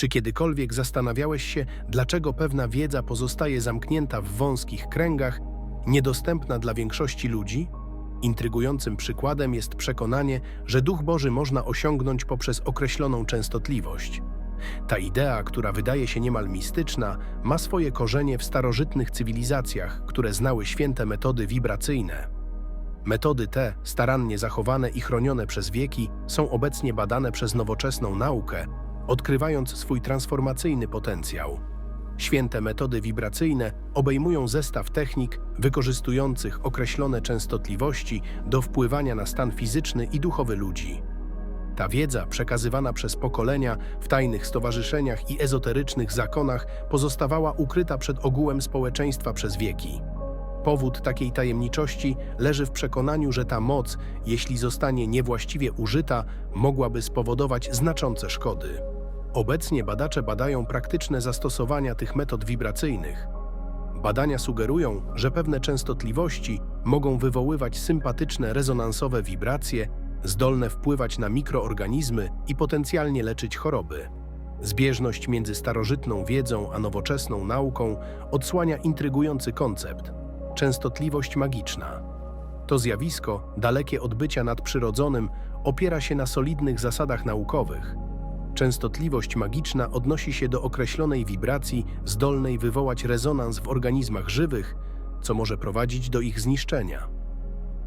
Czy kiedykolwiek zastanawiałeś się, dlaczego pewna wiedza pozostaje zamknięta w wąskich kręgach, niedostępna dla większości ludzi? Intrygującym przykładem jest przekonanie, że Duch Boży można osiągnąć poprzez określoną częstotliwość. Ta idea, która wydaje się niemal mistyczna, ma swoje korzenie w starożytnych cywilizacjach, które znały święte metody wibracyjne. Metody te, starannie zachowane i chronione przez wieki, są obecnie badane przez nowoczesną naukę, odkrywając swój transformacyjny potencjał. Święte metody wibracyjne obejmują zestaw technik wykorzystujących określone częstotliwości do wpływania na stan fizyczny i duchowy ludzi. Ta wiedza, przekazywana przez pokolenia w tajnych stowarzyszeniach i ezoterycznych zakonach, pozostawała ukryta przed ogółem społeczeństwa przez wieki. Powód takiej tajemniczości leży w przekonaniu, że ta moc, jeśli zostanie niewłaściwie użyta, mogłaby spowodować znaczące szkody. Obecnie badacze badają praktyczne zastosowania tych metod wibracyjnych. Badania sugerują, że pewne częstotliwości mogą wywoływać sympatyczne rezonansowe wibracje, zdolne wpływać na mikroorganizmy i potencjalnie leczyć choroby. Zbieżność między starożytną wiedzą a nowoczesną nauką odsłania intrygujący koncept częstotliwość magiczna. To zjawisko, dalekie od bycia nadprzyrodzonym, opiera się na solidnych zasadach naukowych. Częstotliwość magiczna odnosi się do określonej wibracji zdolnej wywołać rezonans w organizmach żywych, co może prowadzić do ich zniszczenia.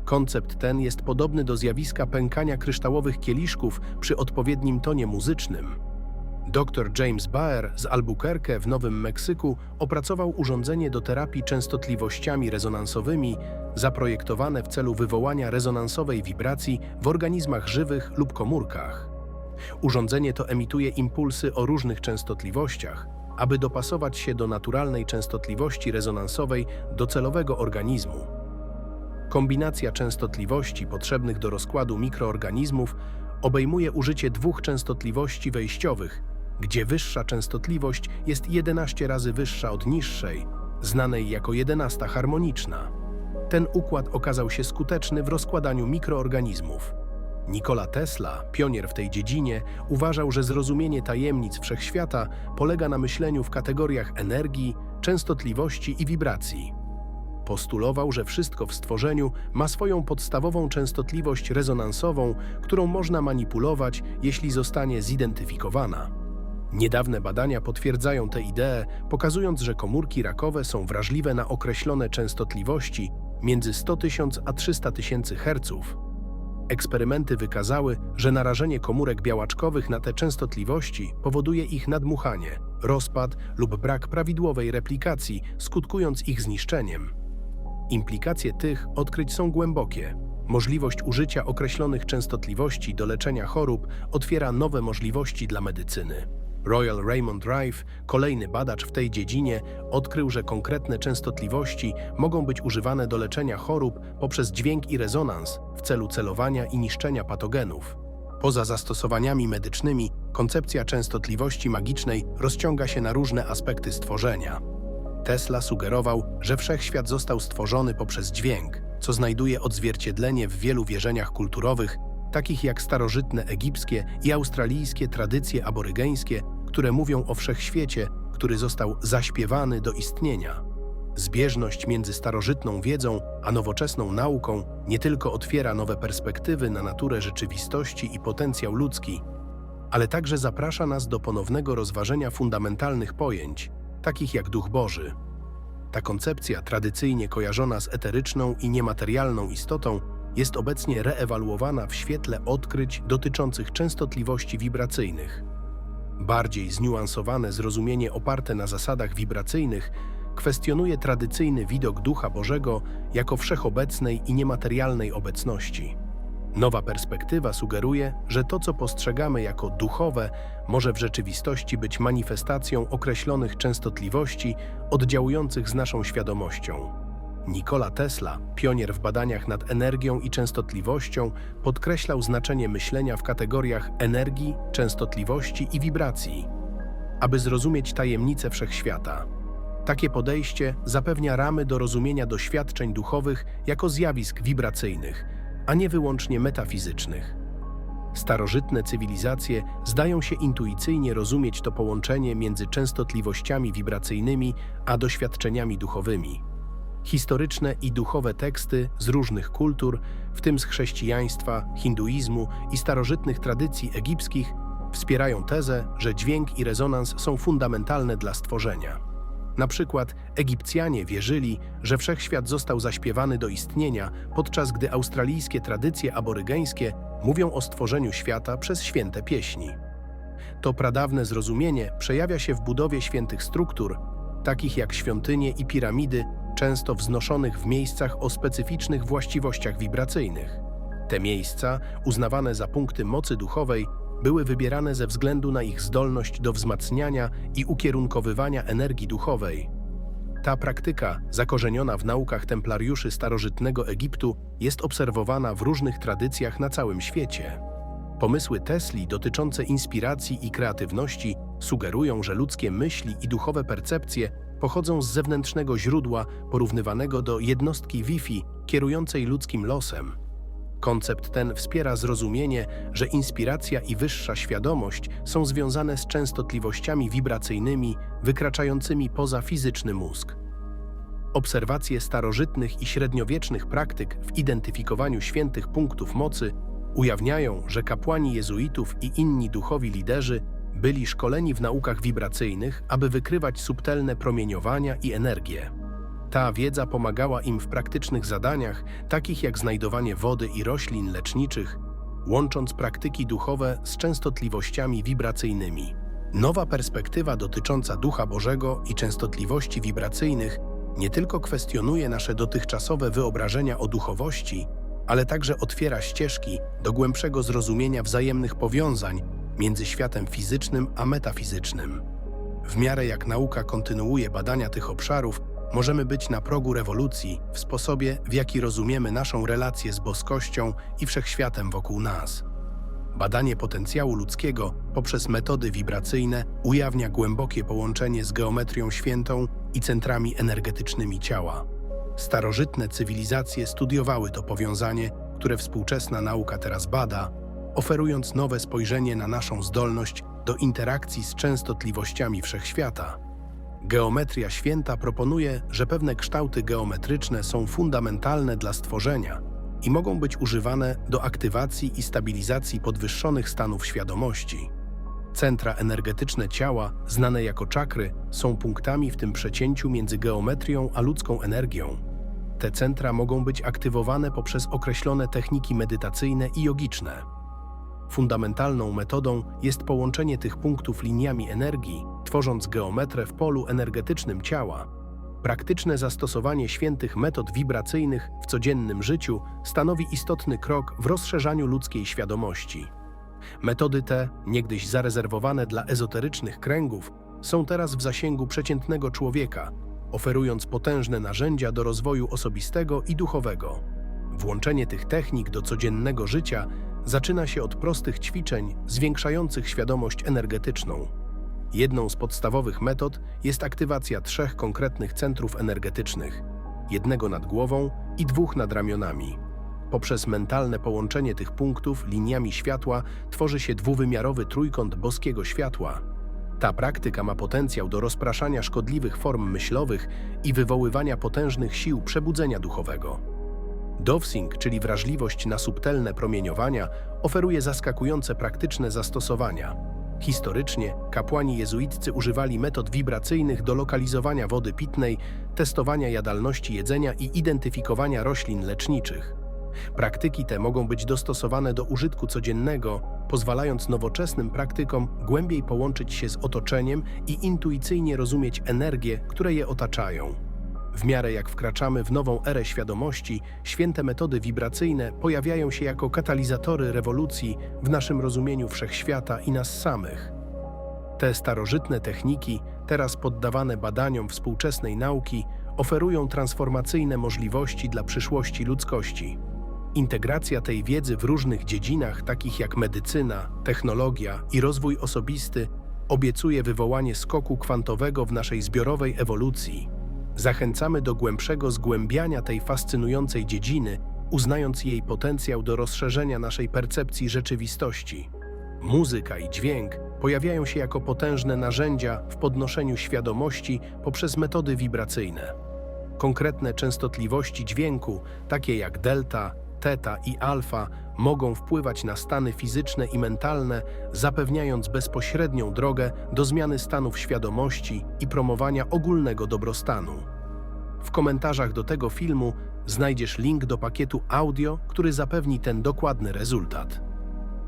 Koncept ten jest podobny do zjawiska pękania kryształowych kieliszków przy odpowiednim tonie muzycznym. Dr James Baer z Albuquerque w Nowym Meksyku opracował urządzenie do terapii częstotliwościami rezonansowymi zaprojektowane w celu wywołania rezonansowej wibracji w organizmach żywych lub komórkach. Urządzenie to emituje impulsy o różnych częstotliwościach, aby dopasować się do naturalnej częstotliwości rezonansowej docelowego organizmu. Kombinacja częstotliwości potrzebnych do rozkładu mikroorganizmów obejmuje użycie dwóch częstotliwości wejściowych, gdzie wyższa częstotliwość jest 11 razy wyższa od niższej, znanej jako jedenasta harmoniczna. Ten układ okazał się skuteczny w rozkładaniu mikroorganizmów. Nikola Tesla, pionier w tej dziedzinie, uważał, że zrozumienie tajemnic wszechświata polega na myśleniu w kategoriach energii, częstotliwości i wibracji. Postulował, że wszystko w stworzeniu ma swoją podstawową częstotliwość rezonansową, którą można manipulować, jeśli zostanie zidentyfikowana. Niedawne badania potwierdzają tę ideę, pokazując, że komórki rakowe są wrażliwe na określone częstotliwości między 100 tysiąc a 300 tysięcy herców. Eksperymenty wykazały, że narażenie komórek białaczkowych na te częstotliwości powoduje ich nadmuchanie, rozpad lub brak prawidłowej replikacji, skutkując ich zniszczeniem. Implikacje tych odkryć są głębokie. Możliwość użycia określonych częstotliwości do leczenia chorób otwiera nowe możliwości dla medycyny. Royal Raymond Rife, kolejny badacz w tej dziedzinie, odkrył, że konkretne częstotliwości mogą być używane do leczenia chorób poprzez dźwięk i rezonans w celu celowania i niszczenia patogenów. Poza zastosowaniami medycznymi, koncepcja częstotliwości magicznej rozciąga się na różne aspekty stworzenia. Tesla sugerował, że wszechświat został stworzony poprzez dźwięk, co znajduje odzwierciedlenie w wielu wierzeniach kulturowych, takich jak starożytne egipskie i australijskie tradycje aborygeńskie, które mówią o wszechświecie, który został zaśpiewany do istnienia. Zbieżność między starożytną wiedzą a nowoczesną nauką nie tylko otwiera nowe perspektywy na naturę rzeczywistości i potencjał ludzki, ale także zaprasza nas do ponownego rozważenia fundamentalnych pojęć, takich jak Duch Boży. Ta koncepcja, tradycyjnie kojarzona z eteryczną i niematerialną istotą, jest obecnie reewaluowana w świetle odkryć dotyczących częstotliwości wibracyjnych. Bardziej zniuansowane zrozumienie oparte na zasadach wibracyjnych kwestionuje tradycyjny widok Ducha Bożego jako wszechobecnej i niematerialnej obecności. Nowa perspektywa sugeruje, że to, co postrzegamy jako duchowe, może w rzeczywistości być manifestacją określonych częstotliwości oddziałujących z naszą świadomością. Nikola Tesla, pionier w badaniach nad energią i częstotliwością, podkreślał znaczenie myślenia w kategoriach energii, częstotliwości i wibracji, aby zrozumieć tajemnice wszechświata. Takie podejście zapewnia ramy do rozumienia doświadczeń duchowych jako zjawisk wibracyjnych, a nie wyłącznie metafizycznych. Starożytne cywilizacje zdają się intuicyjnie rozumieć to połączenie między częstotliwościami wibracyjnymi a doświadczeniami duchowymi. Historyczne i duchowe teksty z różnych kultur, w tym z chrześcijaństwa, hinduizmu i starożytnych tradycji egipskich, wspierają tezę, że dźwięk i rezonans są fundamentalne dla stworzenia. Na przykład Egipcjanie wierzyli, że wszechświat został zaśpiewany do istnienia, podczas gdy australijskie tradycje aborygeńskie mówią o stworzeniu świata przez święte pieśni. To pradawne zrozumienie przejawia się w budowie świętych struktur, takich jak świątynie i piramidy, często wznoszonych w miejscach o specyficznych właściwościach wibracyjnych. Te miejsca, uznawane za punkty mocy duchowej, były wybierane ze względu na ich zdolność do wzmacniania i ukierunkowywania energii duchowej. Ta praktyka, zakorzeniona w naukach templariuszy starożytnego Egiptu, jest obserwowana w różnych tradycjach na całym świecie. Pomysły Tesli dotyczące inspiracji i kreatywności sugerują, że ludzkie myśli i duchowe percepcje pochodzą z zewnętrznego źródła porównywanego do jednostki Wi-Fi kierującej ludzkim losem. Koncept ten wspiera zrozumienie, że inspiracja i wyższa świadomość są związane z częstotliwościami wibracyjnymi wykraczającymi poza fizyczny mózg. Obserwacje starożytnych i średniowiecznych praktyk w identyfikowaniu świętych punktów mocy ujawniają, że kapłani jezuitów i inni duchowi liderzy byli szkoleni w naukach wibracyjnych, aby wykrywać subtelne promieniowania i energię. Ta wiedza pomagała im w praktycznych zadaniach, takich jak znajdowanie wody i roślin leczniczych, łącząc praktyki duchowe z częstotliwościami wibracyjnymi. Nowa perspektywa dotycząca Ducha Bożego i częstotliwości wibracyjnych nie tylko kwestionuje nasze dotychczasowe wyobrażenia o duchowości, ale także otwiera ścieżki do głębszego zrozumienia wzajemnych powiązań między światem fizycznym a metafizycznym. W miarę jak nauka kontynuuje badania tych obszarów, możemy być na progu rewolucji w sposobie, w jaki rozumiemy naszą relację z boskością i wszechświatem wokół nas. Badanie potencjału ludzkiego poprzez metody wibracyjne ujawnia głębokie połączenie z geometrią świętą i centrami energetycznymi ciała. Starożytne cywilizacje studiowały to powiązanie, które współczesna nauka teraz bada, oferując nowe spojrzenie na naszą zdolność do interakcji z częstotliwościami wszechświata. Geometria święta proponuje, że pewne kształty geometryczne są fundamentalne dla stworzenia i mogą być używane do aktywacji i stabilizacji podwyższonych stanów świadomości. Centra energetyczne ciała, znane jako czakry, są punktami w tym przecięciu między geometrią a ludzką energią. Te centra mogą być aktywowane poprzez określone techniki medytacyjne i jogiczne. Fundamentalną metodą jest połączenie tych punktów liniami energii, tworząc geometrę w polu energetycznym ciała. Praktyczne zastosowanie świętych metod wibracyjnych w codziennym życiu stanowi istotny krok w rozszerzaniu ludzkiej świadomości. Metody te, niegdyś zarezerwowane dla ezoterycznych kręgów, są teraz w zasięgu przeciętnego człowieka, oferując potężne narzędzia do rozwoju osobistego i duchowego. Włączenie tych technik do codziennego życia zaczyna się od prostych ćwiczeń zwiększających świadomość energetyczną. Jedną z podstawowych metod jest aktywacja trzech konkretnych centrów energetycznych jednego nad głową i dwóch nad ramionami. Poprzez mentalne połączenie tych punktów liniami światła tworzy się dwuwymiarowy trójkąt boskiego światła. Ta praktyka ma potencjał do rozpraszania szkodliwych form myślowych i wywoływania potężnych sił przebudzenia duchowego. Dowsing, czyli wrażliwość na subtelne promieniowania, oferuje zaskakujące praktyczne zastosowania. Historycznie kapłani jezuiccy używali metod wibracyjnych do lokalizowania wody pitnej, testowania jadalności jedzenia i identyfikowania roślin leczniczych. Praktyki te mogą być dostosowane do użytku codziennego, pozwalając nowoczesnym praktykom głębiej połączyć się z otoczeniem i intuicyjnie rozumieć energię, które je otaczają. W miarę jak wkraczamy w nową erę świadomości, święte metody wibracyjne pojawiają się jako katalizatory rewolucji w naszym rozumieniu wszechświata i nas samych. Te starożytne techniki, teraz poddawane badaniom współczesnej nauki, oferują transformacyjne możliwości dla przyszłości ludzkości. Integracja tej wiedzy w różnych dziedzinach, takich jak medycyna, technologia i rozwój osobisty, obiecuje wywołanie skoku kwantowego w naszej zbiorowej ewolucji. Zachęcamy do głębszego zgłębiania tej fascynującej dziedziny uznając jej potencjał do rozszerzenia naszej percepcji rzeczywistości. Muzyka i dźwięk pojawiają się jako potężne narzędzia w podnoszeniu świadomości poprzez metody wibracyjne. Konkretne częstotliwości dźwięku, takie jak delta, teta i alfa, mogą wpływać na stany fizyczne i mentalne, zapewniając bezpośrednią drogę do zmiany stanów świadomości i promowania ogólnego dobrostanu. W komentarzach do tego filmu znajdziesz link do pakietu audio, który zapewni ten dokładny rezultat.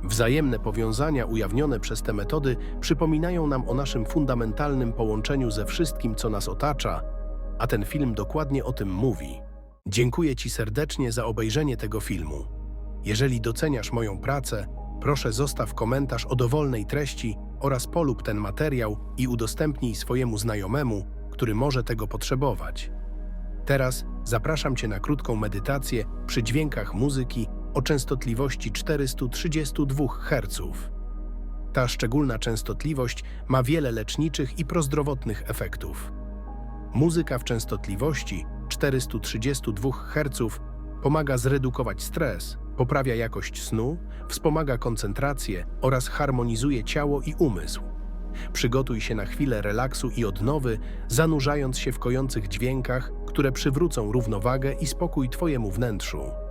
Wzajemne powiązania ujawnione przez te metody przypominają nam o naszym fundamentalnym połączeniu ze wszystkim, co nas otacza, a ten film dokładnie o tym mówi. Dziękuję Ci serdecznie za obejrzenie tego filmu. Jeżeli doceniasz moją pracę, proszę zostaw komentarz o dowolnej treści oraz polub ten materiał i udostępnij swojemu znajomemu, który może tego potrzebować. Teraz zapraszam Cię na krótką medytację przy dźwiękach muzyki o częstotliwości 432 Hz. Ta szczególna częstotliwość ma wiele leczniczych i prozdrowotnych efektów. Muzyka w częstotliwości 432 Hz pomaga zredukować stres, poprawia jakość snu, wspomaga koncentrację oraz harmonizuje ciało i umysł. Przygotuj się na chwilę relaksu i odnowy, zanurzając się w kojących dźwiękach, które przywrócą równowagę i spokój Twojemu wnętrzu.